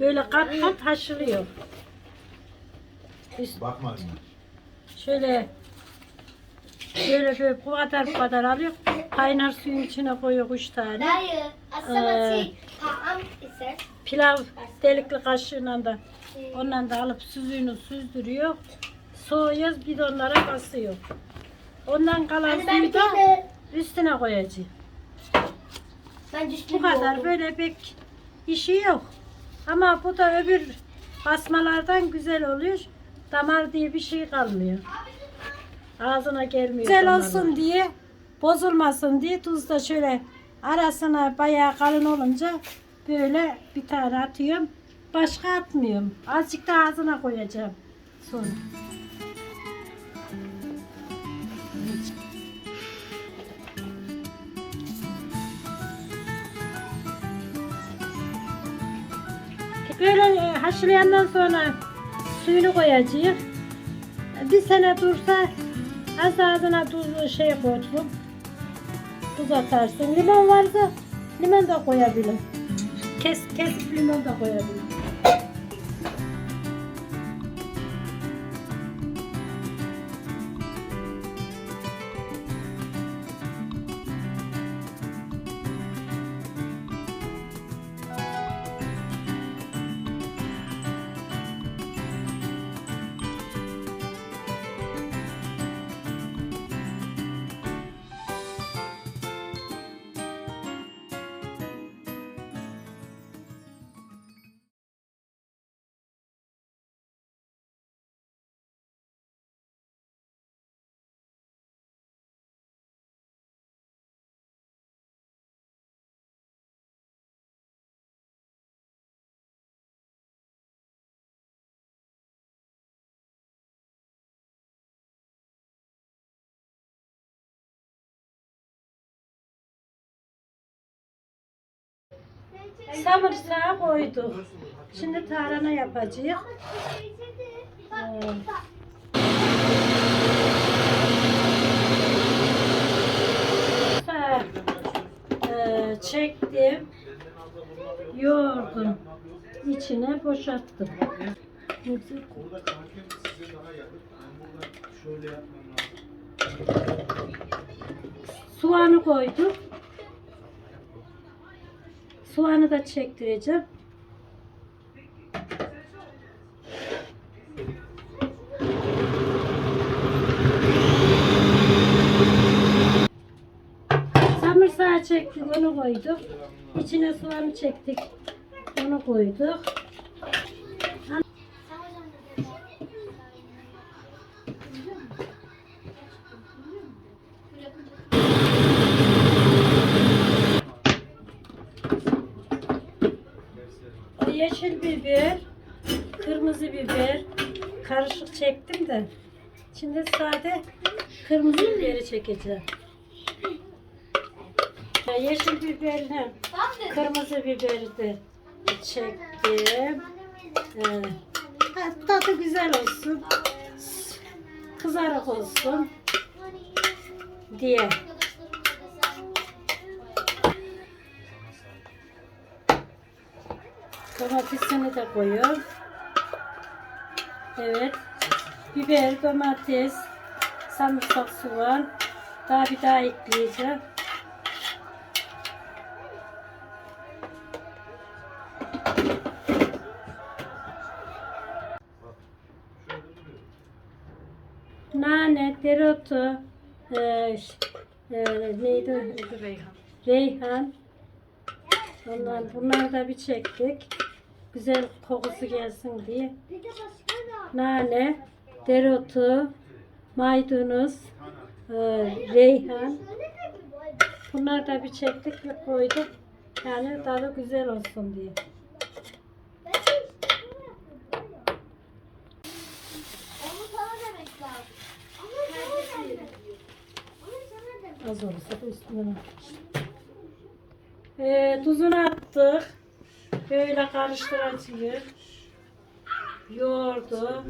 Böyle kat kat haşlıyor. Üst- Bakma anne. Şöyle böyle böyle bu kadar bu kadar alıyor. Kaynar suyun içine koyuyor üç tane. Dayı, aslında Ee, şey, ise Pilav delikli kaşığıyla da ondan da alıp süzüğünü süzdürüyor. Soğuyor bidonlara basıyor. Ondan kalan Hani ben suyu da de üstüne koyacağım. ben düştüm. Bu kadar böyle pek işi yok. Ama bu da öbür basmalardan güzel oluyor. Damar diye bir şey kalmıyor. Ağzına gelmiyor. Güzel olsun diye, bozulmasın diye tuz da şöyle arasına bayağı kalın olunca böyle bir tane atıyorum. Başka atmıyorum. Azıcık da ağzına koyacağım sonra. Böyle e, haşlayandan sonra suyunu koyacağız. Bir sene dursa az ağzına tuz şey koysun. Tuz atarsın. Limon varsa limon da koyabilir. Kes, kesip limon da koyabilir. Samırsağı koyduk. Şimdi tarhana yapacağız. Ee, çektim. Yoğurdum. İçine boşalttım. Orada kankim size. Soğanı koydum. Soğanı da çektireceğim. Samırsağı çektik, onu koyduk. İçine soğanı çektik, onu koyduk. Yeşil biber, kırmızı biber karışık çektim de. Şimdi sade kırmızı biberi çekeceğim. Ya Yeşil biberle kırmızı biberi de çektim. Ha, tadı güzel olsun. Kızarık olsun diye. Domatesini de koyuyorum. Evet. Biber, domates, sarımsak, soğan. Daha bir daha ekleyeceğim. Nane, dereotu, e, e, neydi? Reyhan. Reyhan. Ondan bunları da bir çektik. Güzel kokusu gelsin diye. Nane, dereotu, maydanoz, e, reyhan. Bunları da bir çektik ve koyduk. Yani tadı güzel olsun diye. Az olursa da üstüne. Ee, tuzunu attık. Böyle karıştıracağız. Yoğurdu.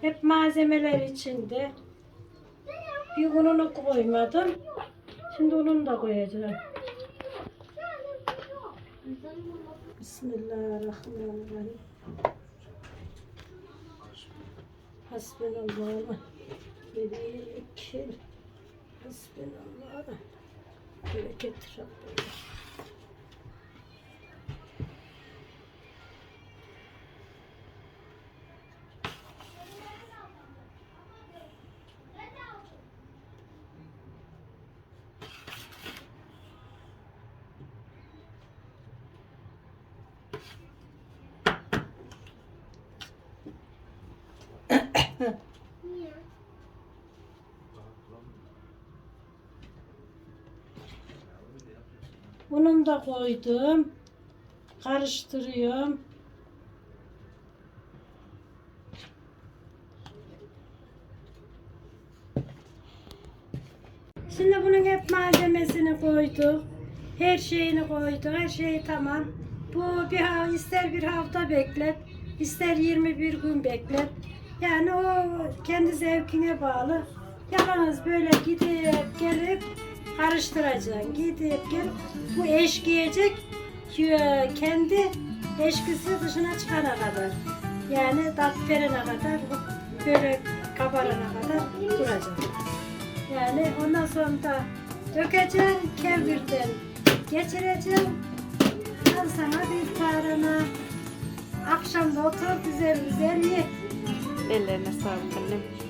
Hep malzemeler içinde. Bir ununu koymadım. Şimdi ununu da koyacağım. Bismillahirrahmanirrahim. Hasbunallah. Bir, iki. Hasbunallah. Bereket Rabbim. Niye? Ununu da koydum. Karıştırıyorum. Şimdi bunun hep malzemesini koyduk. Her şeyini koyduk. Her şey tamam. Bu bir ister bir hafta beklet, ister 21 gün beklet. Yani o kendi zevkine bağlı. Yalnız böyle gidip gelip karıştıracaksın. Gidip gelip bu eşkiyecek ki kendi eşkisi dışına çıkana kadar. Yani tat verene kadar böyle kabarana kadar duracak. Yani ondan sonra da dökeceksin, kevirden geçireceksin. Al sana bir tarhana. Akşam da otur güzel güzel ye. Ellerine sağlık annem.